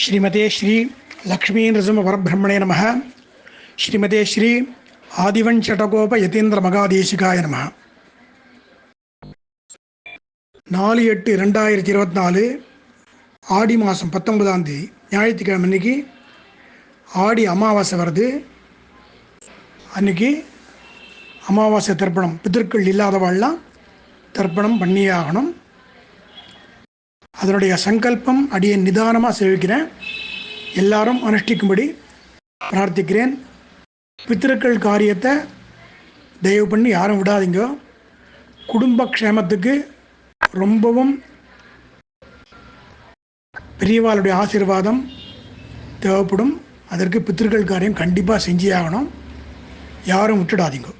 ஸ்ரீமதே ஸ்ரீ லக்ஷ்மீ நிருசிம்ம பரபிரம்மணே நம. ஸ்ரீமதே ஸ்ரீ ஆதிவன் சட்டகோப யதீந்திர மகாதேசிகாய நம. நாலு எட்டு ரெண்டாயிரத்தி இருபத்தி நாலு ஆடி மாதம் பத்தொன்பதாம் தேதி ஞாயிற்றுக்கிழமை அன்னைக்கு ஆடி அமாவாசை வருது. அன்னைக்கு அமாவாசை தர்ப்பணம் பிதற்கள் இல்லாதவாள்லாம் தர்ப்பணம் பண்ணியே ஆகணும். அதனுடைய சங்கல்பம் அடியை நிதானமாக சேவிக்கிறேன். எல்லாரும் அனுஷ்டிக்கும்படி பிரார்த்திக்கிறேன். பித்திருக்கள் காரியத்தை தயவு பண்ணி யாரும் விடாதீங்க. குடும்ப க்ஷேமத்துக்கு ரொம்பவும் பெரியவாளுடைய ஆசீர்வாதம் தேவைப்படும். அதற்கு பித்திருக்கள் காரியம் கண்டிப்பாக செஞ்சே ஆகணும். யாரும் விட்டுடாதீங்க.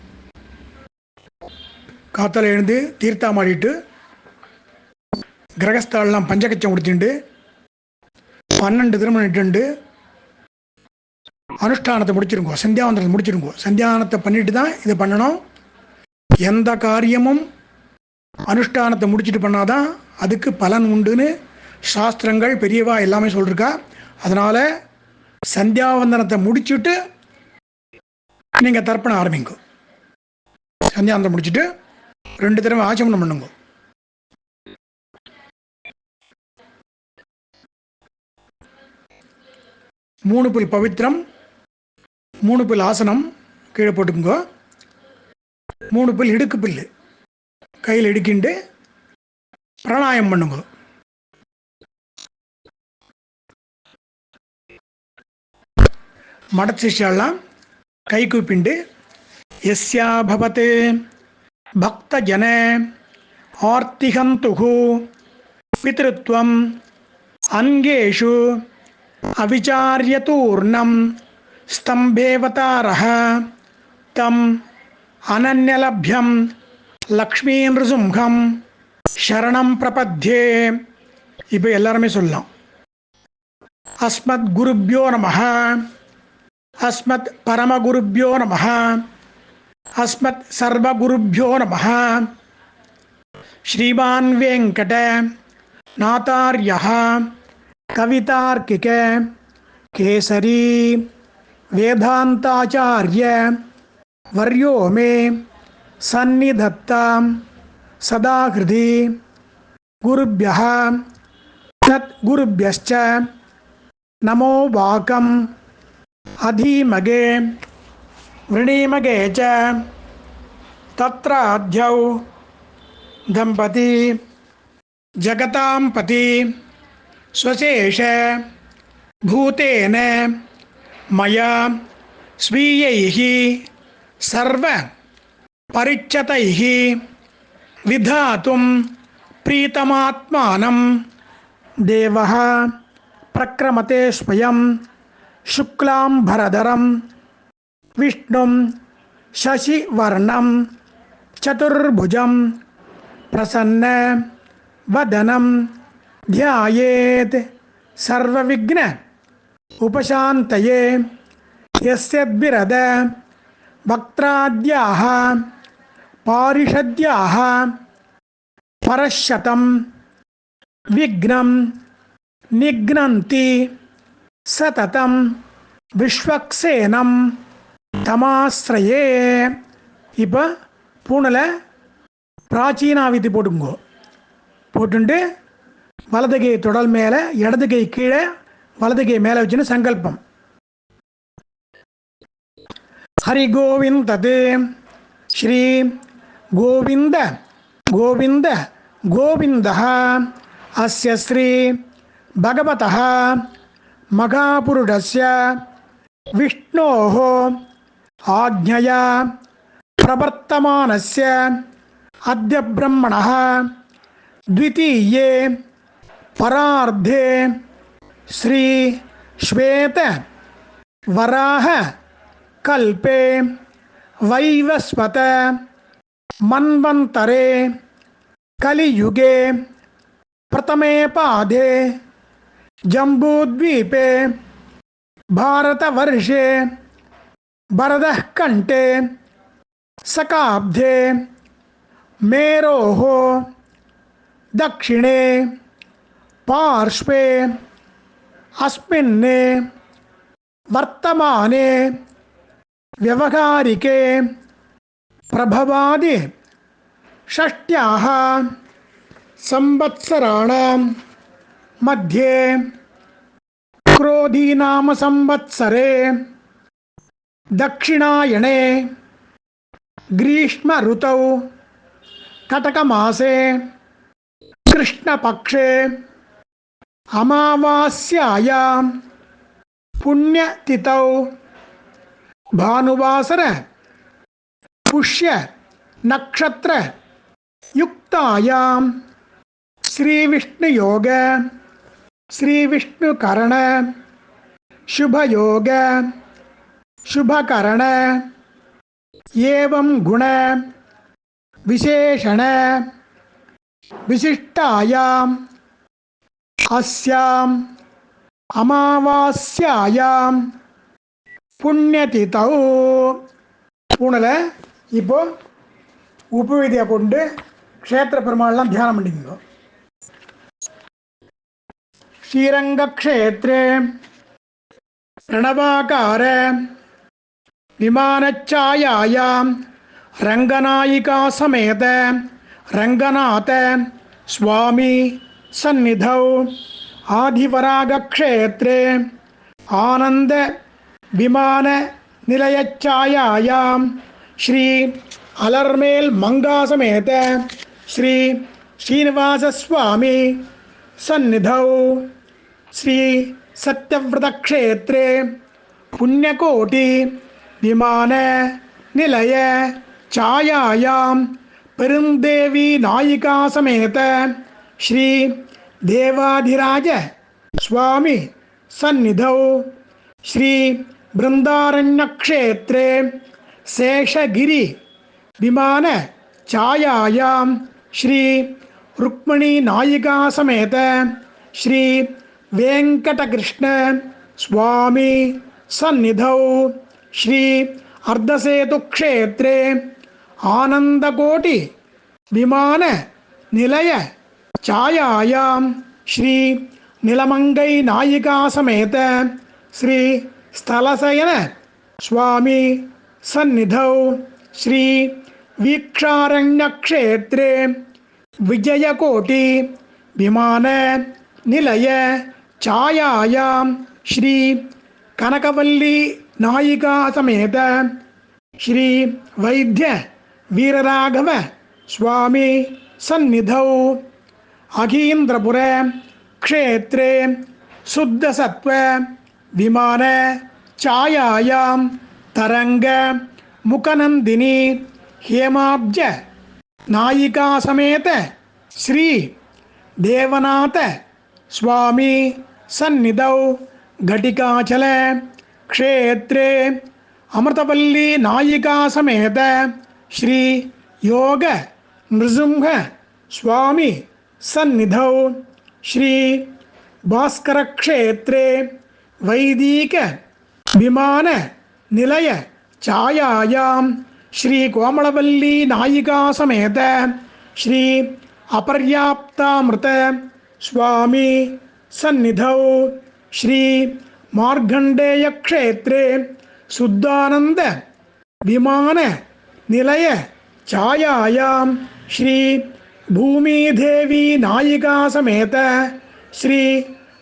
காத்தால் எழுந்து தீர்த்தாமாடிட்டு கிரகஸ்தாலெலாம் பஞ்சகச்சம் கொடுத்துண்டு பன்னெண்டு திருமணம் இட்டுண்டு அனுஷ்டானத்தை முடிச்சிருங்கோ சந்தியாவந்தனத்தை முடிச்சிருங்கோ. சந்தியானத்தை பண்ணிட்டு தான் இதை பண்ணணும். எந்த காரியமும் அனுஷ்டானத்தை முடிச்சுட்டு பண்ணாதான் அதுக்கு பலன் உண்டுன்னு சாஸ்திரங்கள் பெரியவா எல்லாமே சொல்லிருக்கா. அதனால் சந்தியாவந்தனத்தை முடிச்சுட்டு நீங்கள் தர்ப்பணம் ஆரம்பிங்க. சந்தியாவந்தனம் முடிச்சுட்டு ரெண்டு தடவை ஆச்சமனம் பண்ணுங்க. மூணு புல் பவித்திரம் மூணு புல் ஆசனம் கீழே போட்டுக்குங்க. மூணு புல் இடுக்கு புல். கையில் இடுக்கிண்டு பிராணாயம் பண்ணுங்க. மடச்சிஷாலாம் கை கூப்பிண்டு எஸ்யா பவத்து பக்த ஜன ஆர்த்திகந்துகு பித்ருத்வம் அங்கேஷு அவிச்சாரியதூர்ணம் ஸ்தம்பேவதாரः தம் அனன்யலப்யம் லக்ஷ்மீந்திருசிம்ஹம் சரணம் பிரபத்யே இப்போ எல்லாருமே சொல்லலாம் அஸ்மத் குருப்யோ நமः அஸ்மத் பரமகுருப்யோ நமः அஸ்மத் சர்வகுருப்யோ நமः ஸ்ரீமான் வெங்கட நாதார்யः कवितार्किके केसरी वेदान्ताचार्य वर्यो मे सन्निधत्तां सदा हृदि गुरुभ्यः तद्गुरुभ्यश्च नमो वाकम् अधीमगे वृणीमगे च तत्राध्यौ दम्पती जगतां जगताम्पती स्वशेष भूतेन मया स्वीयैः सर्वपरिच्यतैः विधातुं प्रीतमात्मानं। देवः प्रक्रमते स्वयं शुक्लाम्भरधरं विष्णुं शशिवर्णं, चतुर्भुजं, प्रसन्न वदनं। தியாயேத் சர்வவிக்ன உபசாந்தயே எஸ்யத்பிரத பக்திராத்யாக பாரிஷத்யாக பரஷதம் விக்னம் நிக்னந்தி சததம் விஸ்வக்சேனம் தமாஸ்ரயே இப்போ பூனலை பிராச்சீனாவிதி போட்டுங்கோ. போட்டுண்டு வலது கை தொடல் மேலே இடது கை கீழே வலது கை மேலே வச்சுன்னு சங்கல்பம் ஹரி கோவிந்தது ஸ்ரீ கோவிந்த கோவிந்த கோவிந்தः அஸ்ய ஸ்ரீ பகவதः महापुरुषस्य विष्णोः आज्ञया प्रवर्तमानस्य अद्य ब्रह्मणः द्वितीये परार्धे श्री श्वेत वराह कल्पे वैवस्वत मन्वन्तरे कलियुगे प्रथमे पादे जम्बूद्वीपे भारतवर्षे भरतः कण्ठे सकाब्धे मेरोः दक्षिणे पार्श्वे अस्मिन् वर्तमाने व्यवहारिके प्रभवादि षष्ट्याः संवत्सराणां मध्ये क्रोधीनाम संवत्सरे दक्षिणायणे ग्रीष्म ऋतौ कटकमासे कृष्णपक्षे अमावास्यायां। पुण्यतिथौ। भानुवासर। पुष्य। नक्षत्र। युक्तायां। शुभयोग। शुभकरण। एवं गुण। विशेषण। विशिष्टायाम् अस्याम् அமாவாஸ்யாயாம் புண்ணியதிதௌ பூனலை இப்போ உபவிதியை கொண்டு க்ஷேத்திர பெருமாள்லாம் தியானம் பண்ணிக்கோ ஸ்ரீரங்கக்ஷேத்ரே பிரணவாகார விமானச்சாயாயாம் ரங்கநாயிகா சமேத ரங்கநாத சுவாமி सन्निधौ आधिपरागक्षेत्रे आनन्द विमाननिलयच्छायायां श्री अलर्मेल् मङ्गासमेत श्री श्रीनिवासस्वामी सन्निधौ श्री सत्यव्रतक्षेत्रे पुण्यकोटि विमाननिलय छायायां पेरुन्देवी नायिकासमेत ஸ்ரீ தேவாதிராஜ சுவாமி சந்நிதௌ. ஸ்ரீ பிருந்தாரண்யக்ஷேத்ரே சேஷகிரி விமான சாயாயாம். ஸ்ரீ ருக்மணி நாயிகா சமேத. ஸ்ரீ வெங்கடகிருஷ்ண சுவாமி சந்நிதௌ. ஸ்ரீ அர்த்தசேதுக்ஷேத்ரே. ஆனந்தகோட்டி விமான நிலைய छायायां श्री नीलमंगई नायिका समेत श्री स्थलशयन स्वामी सन्निधौ श्री वीक्षारण्यक्षेत्रे विजयकोटि विमान निलय छायायां श्री कनकवल्ली नायिका समेत श्री वैद्य वीरराघव स्वामी सन्निधौ அகீந்திரபுர க்ஷேத்ரே சுத்தசத்வ விமான சாயாயாம் தரங்க முகநந்தினி ஹேமாப்ஜ நாயிகா சமேத ஸ்ரீ தேவநாத சுவாமி சந்நிதௌ घटिकाचल क्षेत्रे अमृतवल्ली नायिका समेत श्री योग नृसिंह स्वामी സന്നിധൗ ശ്രീ ഭാസ്കരക്ഷേത്രേ വൈദിക വിമാന നിലയ ഛായാം ശ്രീ കോമളവല്ലി നായികാസമേത ശ്രീ അപര്യാപ്താമൃത സ്വാമി സന്നിധൗ ശ്രീ മാർഗണ്ഡേയക്ഷേത്രേ ശുദ്ധാനന്ദ വിമാന നിലയ ഛായാം ശ്രീ भूमि देवी नायिका समेत श्री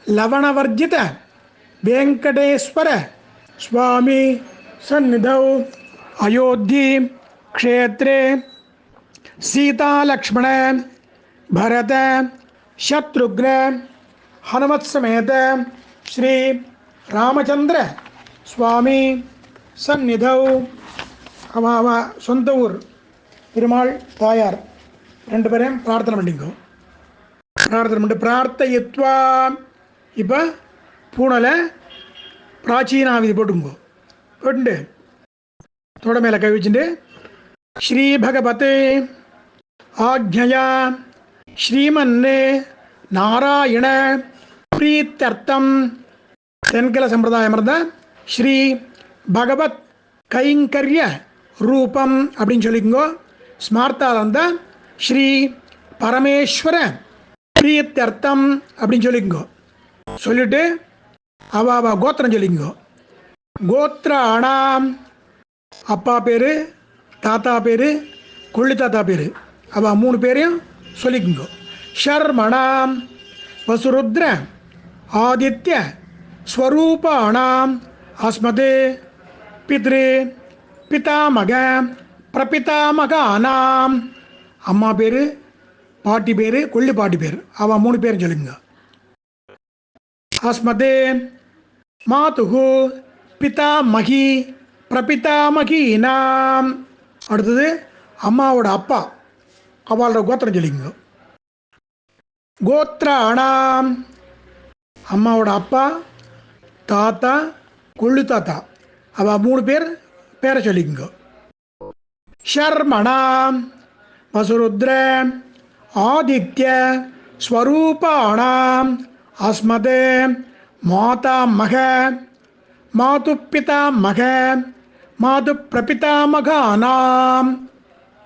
लवणवर्जित वेंकटेश्वर स्वामी सन्निधौ अयोध्या क्षेत्रे सीतालक्ष्मण भरत शत्रुघ्न हनुमत समेत श्री रामचंद्र स्वामी సన్నిధౌ అమామ సొంత ரெண்டு பேரையும் பிரார்த்தனை பண்ணிக்கோ. பிரார்த்தனை பண்ணிட்டு பிரார்த்தயத்வா. இப்போ பூனலை பிராச்சீனாவிதி போட்டுங்கோ போட்டுண்டு. தோட மேலே கை வச்சுட்டு ஸ்ரீ பகவதே ஆக்ஞயா. ஸ்ரீமன்னே. நாராயண. பிரீத்தர்த்தம். தென்கல சம்பிரதாயம் இருந்த ஸ்ரீ பகவத் கைங்கரிய ரூபம் அப்படின்னு சொல்லிக்கோங்க. ஸ்மார்த்தால் இருந்தால் ஸ்ரீ பரமேஸ்வர பிரியத்தர்த்தம் அப்படின்னு சொல்லிக்கோ. சொல்லிட்டு அவ அவ கோத்திரம் கோத்திர அணாம் அப்பா பேர் தாத்தா பேர் கொள்ளி தாத்தா பேர். அவ மூணு பேரையும் சொல்லிக்குங்கோ ஷர்மணாம். வசுருத்ர ஆதித்ய ஸ்வரூபாணாம் அஸ்மதே பித்ரு பிதாமக பிரபிதாமகானாம். அம்மா பேர் பாட்டி பேர் கொள்ளி பாட்டி பேர். அவன் மூணு பேரும் சொல்லுங்க. அஸ்மதே மாதுகு பிதாமகி பிரபிதாமகீனாம் அடுத்தது அம்மாவோட அப்பா. அவளோட கோத்திரம் சொல்லிங்க. கோத்ராணாம் அம்மாவோட அப்பா தாத்தா கொள்ளு தாத்தா. அவ மூணு பேர் பேரை சொல்லிங்க. ஷர்மணாம் வசுருத்ர ஆதித்ய ஸ்வரூபாணாம் அஸ்மதே மாதாமக மாது பிதாமக மாது பிரபிதாமகானாம்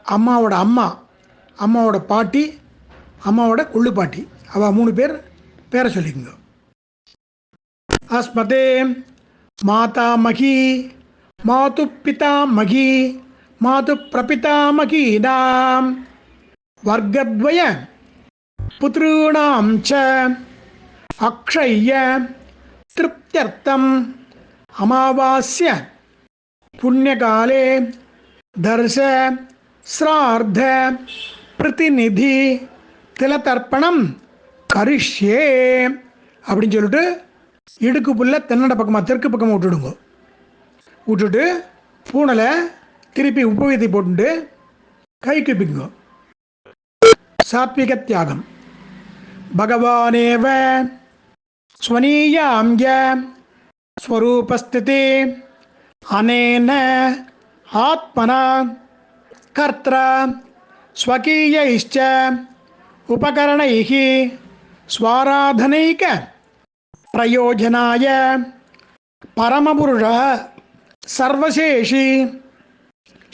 அம்மாவோட அம்மா அம்மாவோட பாட்டி அம்மாவோட கொள்ளு பாட்டி. அவள் மூணு பேர் பேரை சொல்லிக்கோங்க. அஸ்மதே மாதாமகி மாது பிதாமகி மாது பிரபிதாமகீனாம் வர்க்கத்வய புத்ॄணாம் ச. அக்ஷய்ய திருப்தியர்த்தம் அமாவாசிய புண்ணியகாலே தர்ச ஸ்ரார்த்த பிரதிநிதி திலதர்ப்பணம் கரிஷ்யே அப்படின்னு சொல்லிட்டு இடுக்கு புல்ல தென்னட பக்கமாக தெற்கு பக்கமாக விட்டுடுங்க. விட்டுட்டு பூனலை திருப்பி உப்பு விதை போட்டு கைக்கு பிங்கும் சாத்விக தியாகம். பகவானேவ ஸ்வனீயாம் ஸ்வரூபஸ்திதி. அனேன ஆத்மனா கர்த்தா ஸ்வகீயைச்ச உபகரணைः ஸ்வாராதனைக பிரயோஜனாய. பரமபுருஷ சர்வசேஷி.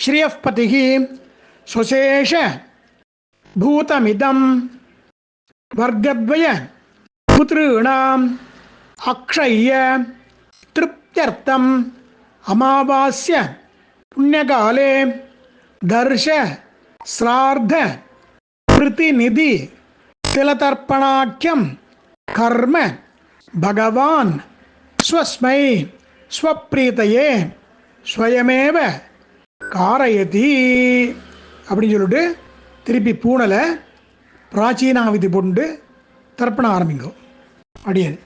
श्रियपति सुशेष भूतमिदं वर्गद्वय पुतॄणाम् अक्षय्य तृप्त्यर्थम् अमावास्य पुण्यकाले दर्श श्रार्ध प्रतिनिधि तिलतर्पणाख्यं कर्म भगवान् स्वस्मै स्वप्रीतये स्वयमेव காரயதி அப்படின்னு சொல்லிட்டு திருப்பி பூனலை பிராச்சீனாவிதி போட்டு தர்ப்பணம் ஆரம்பிக்கும். அடியாது